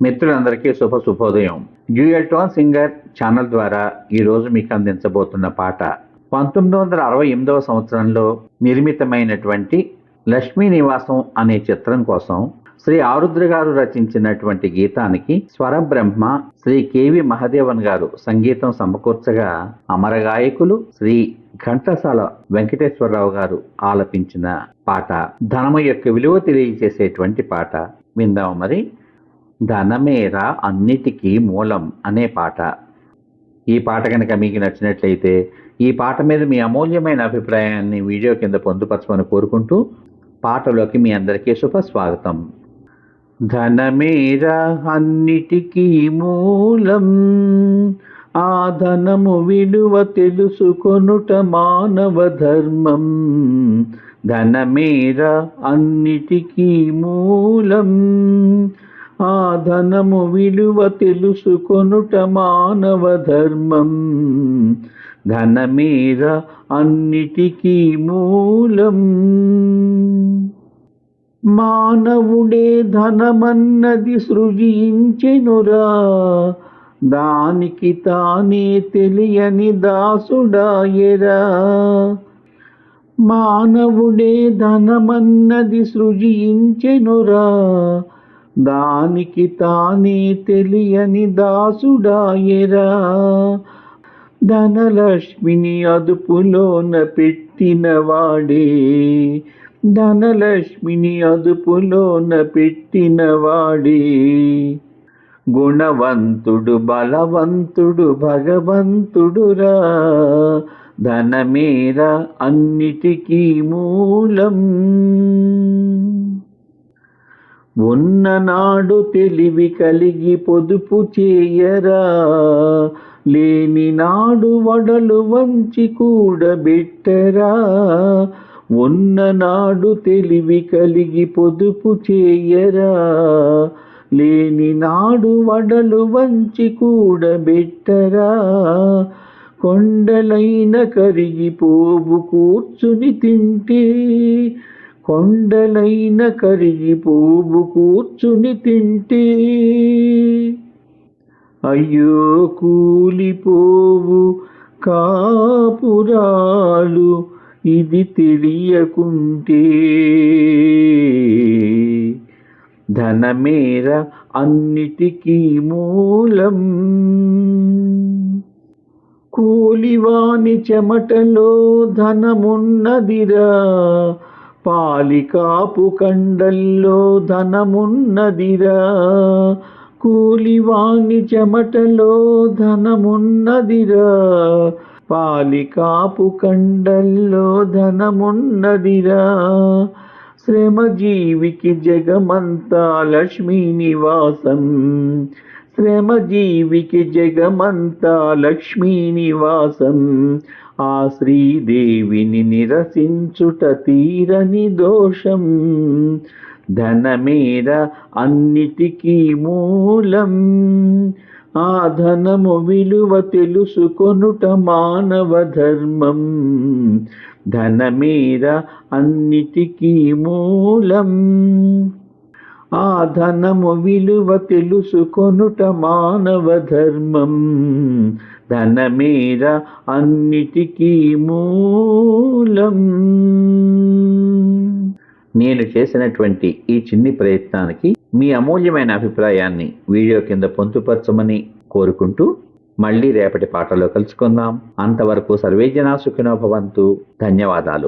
మిత్రులందరికీ శుభ శుభోదయం. డ్యూయల్ టోన్ సింగర్ ఛానల్ ద్వారా ఈ రోజు మీకు అందించబోతున్న పాట పంతొమ్మిది వందల అరవై ఎనిమిదవ సంవత్సరంలో నిర్మితమైనటువంటి లక్ష్మీ నివాసం అనే చిత్రం కోసం శ్రీ ఆరుద్ర గారు రచించినటువంటి గీతానికి స్వరబ్రహ్మ శ్రీ కేవి మహదేవన్ గారు సంగీతం సమకూర్చగా అమరగాయకులు శ్రీ ఘంటసాల వెంకటేశ్వరరావు గారు ఆలపించిన పాట ధనము యొక్క విలువ తెలియజేసేటువంటి పాట విందాం మరి. ధనమేరా అన్నిటికీ మూలం అనే పాట. ఈ పాట కనుక మీకు నచ్చినట్లయితే ఈ పాట మీద మీ అమూల్యమైన అభిప్రాయాన్ని వీడియో కింద పొందుపరచమని కోరుకుంటూ పాటలోకి మీ అందరికీ శుభస్వాగతం. ధనమేరా అన్నిటికీ మూలం ఆ ధనము విలువ తెలుసుకొనుట మానవ ధర్మం. ధనమేరా అన్నిటికీ మూలం ఆ ధనము విలువ తెలుసుకొనుట మానవ ధర్మం. ధనమేర అన్నిటికీ మూలం. మానవుడే ధనమన్నది సృజించెనురా. దానికి తానే తెలియని దాసుడాయరా. మానవుడే ధనమన్నది సృజించెనురా. దానికి తానే తెలియని దాసుడాయరా ధనలక్ష్మిని అదుపులోన పెట్టిన వాడే. ధనలక్ష్మిని అదుపులోన పెట్టిన వాడే. గుణవంతుడు బలవంతుడు భగవంతుడురా. ధనమేర అన్నిటికీ మూలం. ఉన్ననాడు తెలివి కలిగి పొదుపు చేయరా. లేని నాడు వడలు వంచి కూడబెట్టరా. ఉన్ననాడు తెలివి కలిగి పొదుపు చేయరా. లేని నాడు వడలు వంచి కూడబెట్టరా. కొండలైన కరిగిపోవు కూర్చుని తింటే కొండలైన కరిగిపోవు కూర్చుని తింటే. అయ్యో కూలిపోవు కాపురాలు ఇది తెలియకుంటే. ధనమేర అన్నిటికీ మూలం. కూలివాని చెమటలో ధనమున్నదిరా పాలికాపు కండల్లో ధనమున్నదిరా. కూలివాని చెమటలో ధనమున్నదిరా. పాలికాపు కండల్లో ధనమున్నదిరా. శ్రమజీవికి జగమంతా లక్ష్మీ నివాసం. శ్రమజీవికి జగమంతా లక్ష్మీ నివాసం. ఆ శ్రీదేవిని నిరసించుట తీరని దోషం. ధనమేర అన్నిటికీ మూలం. ఆ ధనము విలువ తెలుసుకొనుట మానవ ధర్మం. ధనమేర అన్నిటికీ మూలం. ఆ ధనము విలువ తెలుసుకొనుట మానవ ధర్మం. ధనమేర అన్నిటికీ మూలం. నేను చేసినటువంటి ఈ చిన్ని ప్రయత్నానికి మీ అమూల్యమైన అభిప్రాయాన్ని వీడియో కింద పొందుపరచమని కోరుకుంటూ మళ్ళీ రేపటి పాటలో కలుసుకుందాం. అంతవరకు సర్వేజనా సుఖినో భవంతు. ధన్యవాదాలు.